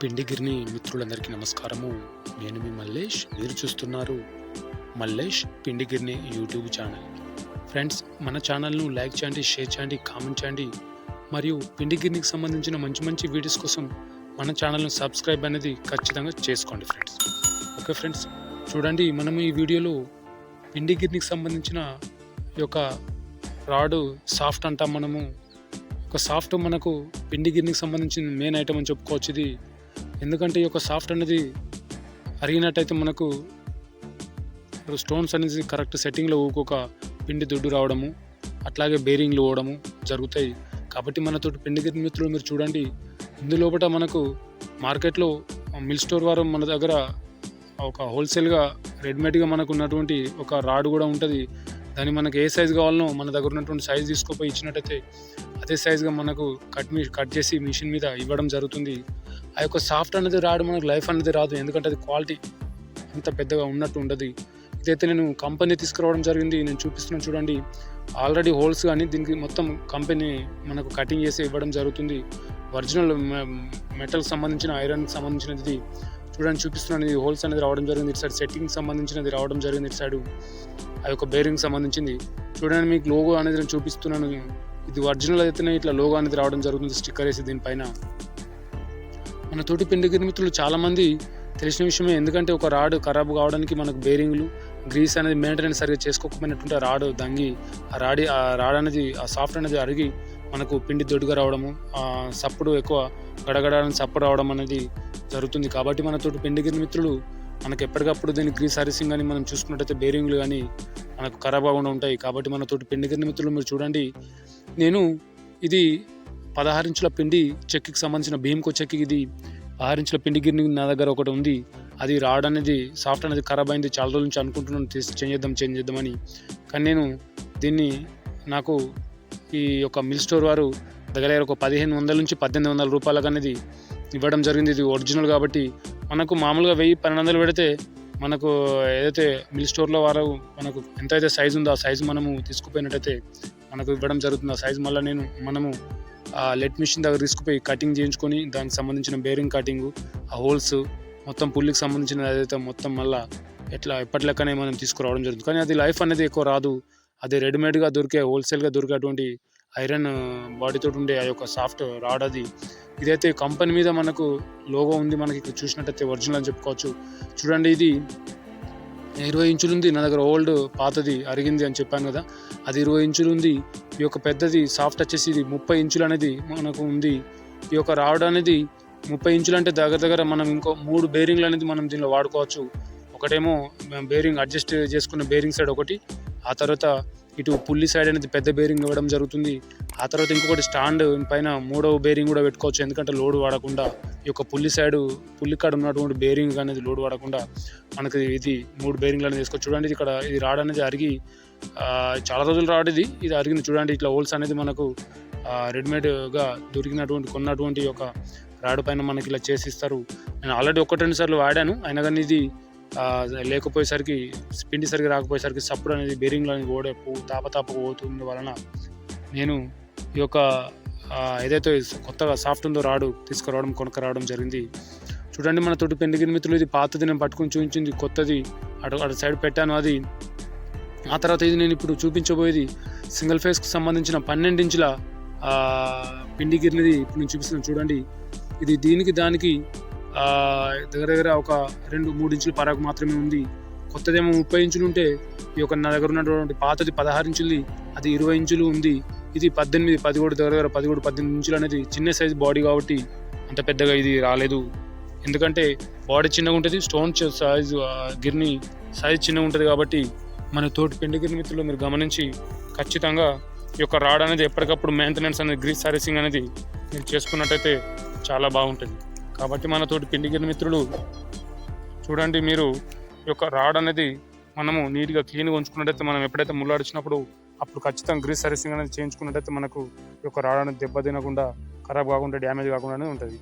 పిండిగిరిని మిత్రులందరికీ నమస్కారము. నేను మీ మల్లేష్. మీరు చూస్తున్నారు మల్లేష్ పిండిగిరిని యూట్యూబ్ ఛానల్. ఫ్రెండ్స్ మన ఛానల్ను లైక్ చేయండి షేర్ చేయండి కామెంట్ చేయండి. మరియు పిండిగిరినికి సంబంధించిన మంచి మంచి వీడియోస్ కోసం మన ఛానల్ను సబ్స్క్రైబ్ అనేది ఖచ్చితంగా చేసుకోండి ఫ్రెండ్స్. ఓకే ఫ్రెండ్స్ చూడండి మనము ఈ వీడియోలో పిండిగిరినికి సంబంధించిన ఈ యొక్క రాడు సాఫ్ట్ అంటాం మనము ఒక సాఫ్ట్ మనకు పిండి సంబంధించిన మెయిన్ ఐటమ్ అని చెప్పుకోవచ్చు. ఇది ఎందుకంటే ఈ యొక్క సాఫ్ట్ అనేది అరిగినట్టయితే మనకు స్టోన్స్ అనేది కరెక్ట్ సెట్టింగ్లో ఊకొక పిండి దుడ్డు రావడము అట్లాగే బేరింగ్లు పోవడము జరుగుతాయి. కాబట్టి మనతో పిండి మిత్రులు మీరు చూడండి ఇందులోపట మనకు మార్కెట్లో మిల్ స్టోర్ వారు మన దగ్గర ఒక హోల్సేల్గా రెడీమేడ్గా మనకు ఉన్నటువంటి ఒక రాడ్ కూడా ఉంటుంది. దాన్ని మనకు ఏ సైజు కావాలనో మన దగ్గర ఉన్నటువంటి సైజ్ తీసుకుపోయి ఇచ్చినట్టయితే అదే సైజుగా మనకు కట్ మీ కట్ చేసి మిషన్ మీద ఇవ్వడం జరుగుతుంది. ఆ యొక్క సాఫ్ట్ అనేది రాడు మనకు లైఫ్ అనేది రాదు. ఎందుకంటే అది క్వాలిటీ అంత పెద్దగా ఉన్నట్టు ఉండదు. ఇదైతే నేను కంపెనీ తీసుకురావడం జరిగింది. నేను చూపిస్తున్నాను చూడండి. ఆల్రెడీ హోల్స్ కానీ దీనికి మొత్తం కంపెనీ మనకు కటింగ్ చేసి ఇవ్వడం జరుగుతుంది. ఒరిజినల్ మెటల్ సంబంధించిన ఐరన్ సంబంధించినది చూడండి చూపిస్తున్నాను. ఇది హోల్స్ అనేది రావడం జరిగింది. ఇటు సైడ్ సెట్టింగ్ సంబంధించినది రావడం జరిగింది. ఇటు సైడ్ ఆ యొక్క బేరింగ్ సంబంధించింది. చూడండి మీకు లోగో అనేది నేను చూపిస్తున్నాను. ఇది ఒరిజినల్ అయితేనే ఇట్లా లోగో అనేది రావడం జరుగుతుంది స్టిక్కర్ వేసి దీనిపైన. మన తోటి పిండి గిరిమిత్రులు చాలామంది తెలిసిన విషయమే. ఎందుకంటే ఒక రాడ్ ఖరాబ్ కావడానికి మనకు బేరింగ్లు గ్రీస్ అనేది మెయింటెనెన్స్ సరిగ్గా చేసుకోకపోయినటువంటి రాడ్ దంగి ఆ రాడి ఆ రాడ్ అనేది ఆ సాఫ్ట్ అనేది అరిగి మనకు పిండి దొడ్డుగా రావడము సప్పుడు ఎక్కువ గడగడాలని సప్పుడు రావడం అనేది జరుగుతుంది. కాబట్టి మన తోటి పిండి గిరి మిత్రులు మనకు ఎప్పటికప్పుడు దీని గ్రీ సర్వీసింగ్ కానీ మనం చూసుకున్నట్టయితే బేరింగ్లు కానీ మనకు ఖరాబ్ అవ్వకుండా ఉంటాయి. కాబట్టి మన తోటి పిండి గిరి మిత్రులు మీరు చూడండి. నేను ఇది పదహారు ఇంచుల పిండి చెక్కి సంబంధించిన భీమ్కో చెక్కి ఇది పదహారు ఇంచుల పిండి గిరిని నా దగ్గర ఒకటి ఉంది. అది రాడ్ అనేది సాఫ్ట్ అనేది ఖరాబ్ అయింది. చాలా రోజుల నుంచి అనుకుంటున్నాను చేంజ్ చేద్దాం చేంజ్ చేద్దామని. కానీ నేను దీన్ని నాకు ఈ యొక్క మిల్ స్టోర్ వారు దగ్గర ఒక పదిహేను వందల నుంచి పద్దెనిమిది వందల రూపాయలకు అనేది ఇవ్వడం జరిగింది. ఇది ఒరిజినల్ కాబట్టి మనకు మామూలుగా వెయ్యి పన్నెండు వందలు పెడితే మనకు ఏదైతే మిల్ స్టోర్లో వారు మనకు ఎంతైతే సైజు ఉందో ఆ సైజు మనము తీసుకుపోయినట్టయితే మనకు ఇవ్వడం జరుగుతుంది. ఆ సైజు మళ్ళీ నేను మనము ఆ లెట్ మిషన్ దగ్గర తీసుకుపోయి కటింగ్ చేయించుకొని దానికి సంబంధించిన బేరింగ్ కటింగ్ ఆ హోల్స్ మొత్తం పుల్లికి సంబంధించిన ఏదైతే మొత్తం మళ్ళీ ఎట్లా ఎప్పటి లెక్కనే మనం తీసుకురావడం జరుగుతుంది. కానీ అది లైఫ్ అనేది ఎక్కువ రాదు. అది రెడీమేడ్గా దొరికే హోల్సేల్గా దొరికేటువంటి ఐరన్ బాడీతో ఉండే ఆ యొక్క సాఫ్ట్ రాడ్ అది. ఇదైతే కంపెనీ మీద మనకు లోగో ఉంది మనకి ఇక్కడ చూసినట్టయితే ఒరిజినల్ అని చెప్పుకోవచ్చు. చూడండి ఇది. ఇరవై ఇంచులు ఉంది నా దగ్గర ఓల్డ్ పాతది అరిగింది అని చెప్పాను కదా. అది ఇరవై ఇంచులు ఉంది ఈ యొక్క పెద్దది సాఫ్ట్ వచ్చేసి ఇది ముప్పై ఇంచులు అనేది మనకు ఉంది. ఈ యొక్క రాడ్ అనేది ముప్పై ఇంచులు అంటే దగ్గర దగ్గర మనం ఇంకో మూడు బేరింగ్లు అనేది మనం దీనిలో వాడుకోవచ్చు. ఒకటేమో బేరింగ్ అడ్జస్ట్ చేసుకున్న బేరింగ్ సైడ్ ఒకటి ఆ తర్వాత ఇటు పుల్లి సైడ్ అనేది పెద్ద బేరింగ్ ఇవ్వడం జరుగుతుంది. ఆ తర్వాత ఇంకొకటి స్టాండ్ పైన మూడవ బేరింగ్ కూడా పెట్టుకోవచ్చు. ఎందుకంటే లోడ్ వాడకుండా ఈ యొక్క పుల్లి సైడ్ పుల్లి కాడ ఉన్నటువంటి బేరింగ్ అనేది లోడ్ వాడకుండా మనకి ఇది మూడు బేరింగ్లు అనేది తీసుకోవచ్చు చూడండి ఇక్కడ ఇది రాడ్ అనేది అరిగి చాలా రోజులు రాడ్ ఇది. ఇది అరిగింది చూడండి. ఇట్లా హోల్స్ అనేది మనకు రెడీమేడ్గా దొరికినటువంటి కొన్నటువంటి ఒక రాడ్ పైన మనకి ఇలా చేసి ఇస్తారు. నేను ఆల్రెడీ ఒకటి రెండు సార్లు వాడాను. అయినా కానీ ఇది లేకపోయేసరికి పిండి సరిగ్గా రాకపోయేసరికి సప్పుడు అనేది బేరింగ్లో అనేది ఓడే పో- తాపతాప పోతుంది వలన నేను ఈ యొక్క ఏదైతే కొత్తగా సాఫ్ట్ ఉందో రాడు తీసుకురావడం కొనుక్క రావడం జరిగింది. చూడండి మన తోటి పెండిగిన మిత్రులు ఇది పాతది నేను పట్టుకుని చూపించింది కొత్తది. అటు అటు సైడ్ పెట్టాను అది. ఆ తర్వాత ఇది నేను ఇప్పుడు చూపించబోయేది సింగిల్ ఫేస్కి సంబంధించిన పన్నెండు ఇంచుల పిండి గిన్నెది ఇప్పుడు నేను చూపిస్తున్నాను. చూడండి. ఇది దీనికి దానికి దగ్గర దగ్గర ఒక రెండు మూడు ఇంచుల పరాకు మాత్రమే ఉంది. కొత్తదేమో ముప్పై ఇంచులు ఉంటే ఈ యొక్క నా దగ్గర ఉన్నటువంటి పాతది పదహారు ఇంచులది అది ఇరవై ఇంచులు ఉంది. ఇది పద్దెనిమిది పదిహేడు దగ్గర దగ్గర పదిహేడు పద్దెనిమిది ఇంచులు అనేది చిన్న సైజ్ బాడీ కాబట్టి అంత పెద్దగా ఇది రాలేదు. ఎందుకంటే బాడీ చిన్నగా ఉంటుంది స్టోన్ సైజు గిర్ని సైజ్ చిన్నగా ఉంటుంది కాబట్టి మన తోటి పిండి గిర్ని మిత్రులు మీరు గమనించి ఖచ్చితంగా ఈ యొక్క రాడ్ అనేది ఎప్పటికప్పుడు మెయింటెనెన్స్ అనేది గ్రీస్ సర్వీసింగ్ అనేది మీరు చేసుకున్నట్టయితే చాలా బాగుంటుంది. కాబట్టి మన తోటి పిండి మిత్రులు చూడండి మీరు ఈ యొక్క రాడ్ అనేది మనము నీట్గా క్లీన్గా ఉంచుకున్నట్టయితే మనం ఎప్పుడైతే ముళ్ళాడిచినప్పుడు అప్పుడు ఖచ్చితంగా గ్రీస్ సర్వీసింగ్ అనేది చేయించుకున్నట్టయితే మనకు ఈ యొక్క రాడ్ అనేది దెబ్బ తినకుండా ఖరాబ్ కాకుండా డ్యామేజ్ కాకుండా ఉంటుంది.